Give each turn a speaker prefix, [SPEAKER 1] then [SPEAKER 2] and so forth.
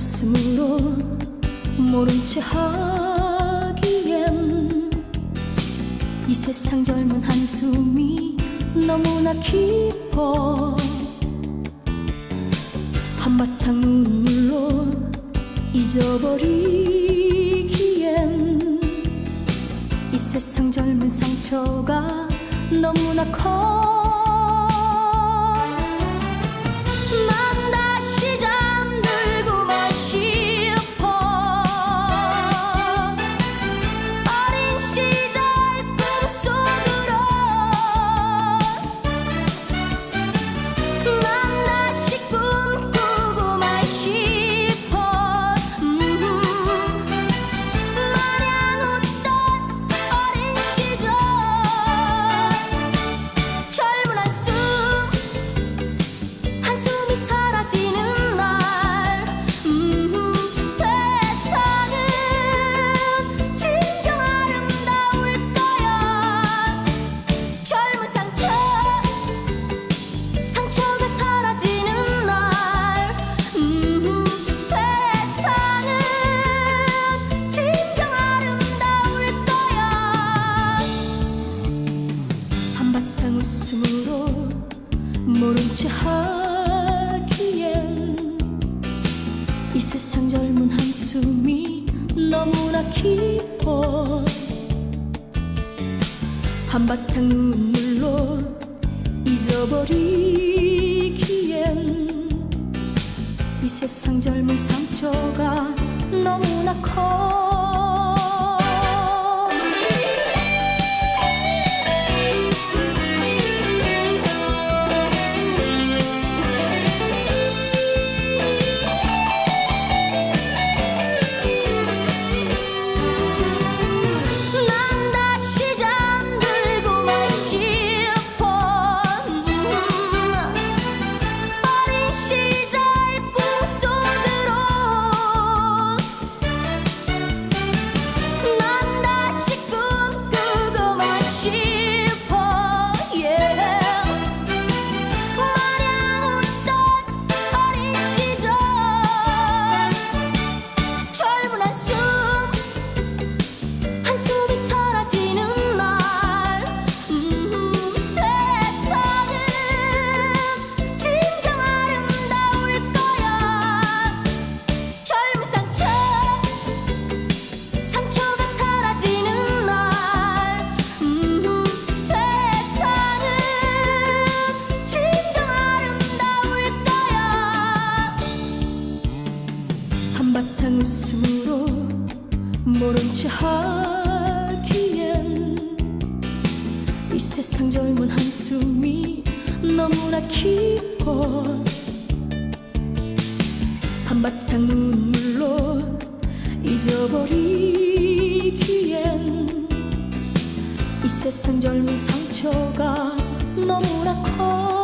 [SPEAKER 1] 웃음으로 모른 채 하기엔 이 세상 젊은 한숨이 너무나 깊어. 한바탕 눈물로 잊어버리기엔 이 세상 젊은 상처가 너무나 커 모른 채 하기엔 이 세상 젊은 한숨이 너무나 깊어. 한바탕 눈물로 잊어버리기엔 이 세상 젊은 상처가 너무나 커 모른 채 하기엔 이 세상 젊은 한숨이 너무나 깊어. 한바탕 눈물로 잊어버리기엔 이 세상 젊은 상처가 너무나 커